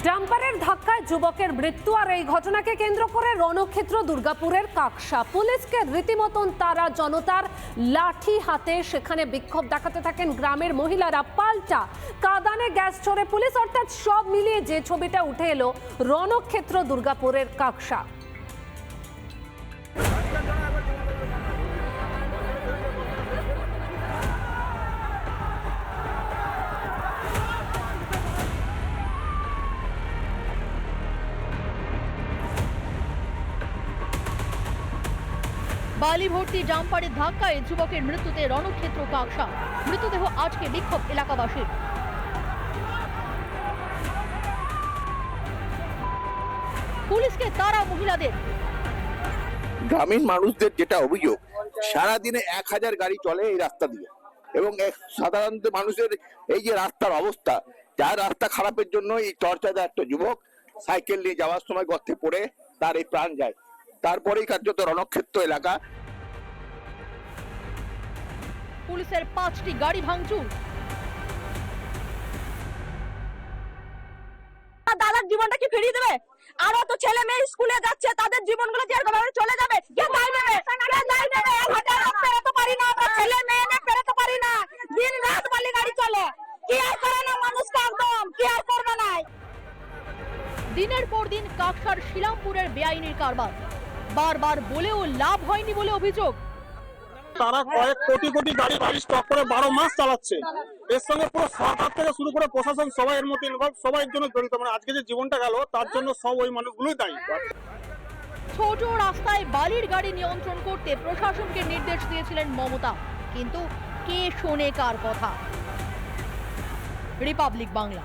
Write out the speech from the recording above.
ডাম্পারের ধাক্কায় যুবকের মৃত্যু আর এই ঘটনাকে কেন্দ্র করে রণক্ষেত্র, দুর্গাপুরের কাকসা। পুলিশকে রীতিমতন তারা জনতার লাঠি হাতে সেখানে বিক্ষোভ দেখাতে থাকেন গ্রামের মহিলারা। পাল্টা কাদানে গ্যাস ছড়ে পুলিশ, অর্থাৎ সব মিলিয়ে যে ছবিটা উঠে এলো, রণক্ষেত্র, দুর্গাপুরের কাকসা। বালি ভর্তি জাম্পারের ধাক্কায় যুবকের মৃত্যুতে রণক্ষেত্র কাকসা মৃতদেহ আজকে বিক্ষোভ এলাকাবাসীর। পুলিশকে তারা মহিলাদের। গ্রামীণ মানুষদের যেটা অভিযোগ, সারাদিনে এক হাজার গাড়ি চলে এই রাস্তা দিয়ে। এবং সাধারণত মানুষের এই যে রাস্তার অবস্থা, যার রাস্তা খারাপের জন্য এই চর্চাতে একটা যুবক সাইকেল নিয়ে যাওয়ার সময় গর্তে পড়ে, তার এই প্রাণ যায়। তারপরেই কার্যত রণক্ষেত্র এলাকা। পুলিশের পাঁচটি গাড়ি ভাঙচুর। দাদার জীবনটা কি ফিরিয়ে দেবে? আরও তো ছেলে মেয়ে স্কুলে যাচ্ছে তাদের জীবনগুলো যেরকম ভাবে চলে যাবে কে দায় নেবে? কে দায় নেবে? হাজার পেরোতে পারি না আমরা ছেলে মেয়ে নিয়ে পেরোতে পারি না। দিন রাত বালি গাড়ি চলে। কি আর করে না মানুষকে একদম? কি আর করবে না দিনের পর দিন কাকসার শিলামপুরের বেআইনির কারবার। বারবার বলেও লাভ হয়নি বলে অভিযোগ। তারা কয়েক কোটি কোটি গাড়ি বাড়ি স্টক করে বারো মাস চালাচ্ছে। এর সঙ্গে পুরো সরকার থেকে শুরু করে প্রশাসন সবাই এর মধ্যে ইনভলভ সবাই জন্য জড়িত। মানে আজকে যে জীবনটা গেল তার জন্য সব ওই মানুষগুলোই দায়ী। ছোট রাস্তায় বালির গাড়ি নিয়ন্ত্রণ করতে প্রশাসনকে নির্দেশ দিয়েছিলেন মমতা। কিন্তু কে শোনে কার কথা? রিপাবলিক বাংলা।